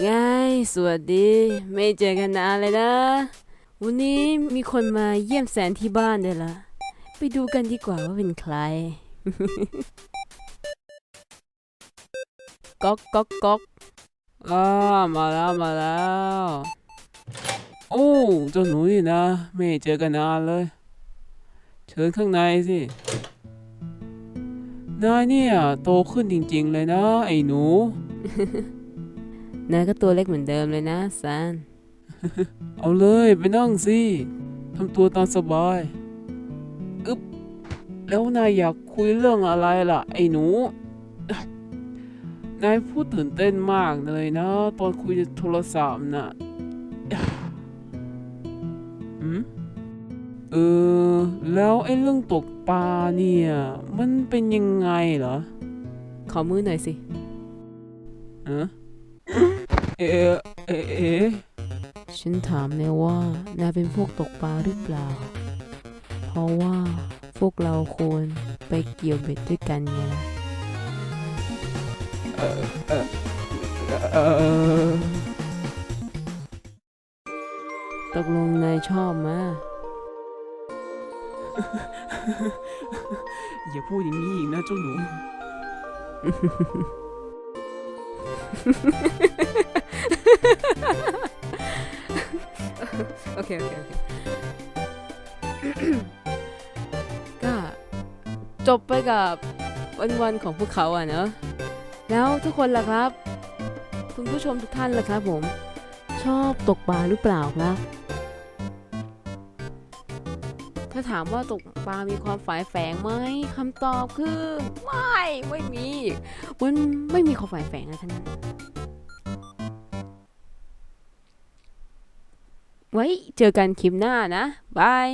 ไงสวัสดี ไม่เจอกันนานเลยนะ วันนี้มีคนมาเยี่ยมแสนที่บ้านด้วยล่ะ ไปดูกันดีกว่าว่าเป็นใคร ก๊อกก๊อกก๊อกอ่ามาแล้วมาแล้ว โอ้เจ้าหนูนี่นะ ไม่เจอกันนานเลย เชิญข้างในสินายเนี่ยโตขึ้นจริงๆเลยนะ ไอ้หนู นายก็ตัวเล็กเหมือนเดิมเลยนะซันเอาเลยไปนั่งสิทำตัวตามสบายอึ๊บแล้วนายอยากคุยเรื่องอะไรล่ะ ไอ้หนู นายพูดตื่นเต้นมากเลยนะ ตอนคุยโทรศัพท์น่ะอืมเออ แล้วไอ้เรื่องตกปลาเนี่ย มันเป็นยังไงเหรอ ขอมือหน่อยสิฮะ เอะเอะเอะฉันถามนายว่านายเป็นพวกตกปลาหรือเปล่า เพราะว่าพวกเราควรไปเกี่ยวเบ็ดด้วยกันไงล่ะเออเออเออตกลงนายชอบมะอย่าพูดอย่างนี้อีกนะเจ้าหนู โอเค โอเค โอเค ก็จบไปกับวันๆของพวกเขาอะเนอะแล้วทุกคนล่ะครับ คุณผู้ชมทุกท่านล่ะครับผม ชอบตกปลาหรือเปล่าครับ ถ้าถามว่าตกปลามีความฝ่ายแฝงไหมคำตอบคือไม่ไม่มีมันไม่มีความฝ่ายแฝงอะทั้งนั้นไว้เจอกันคลิปหน้านะบาย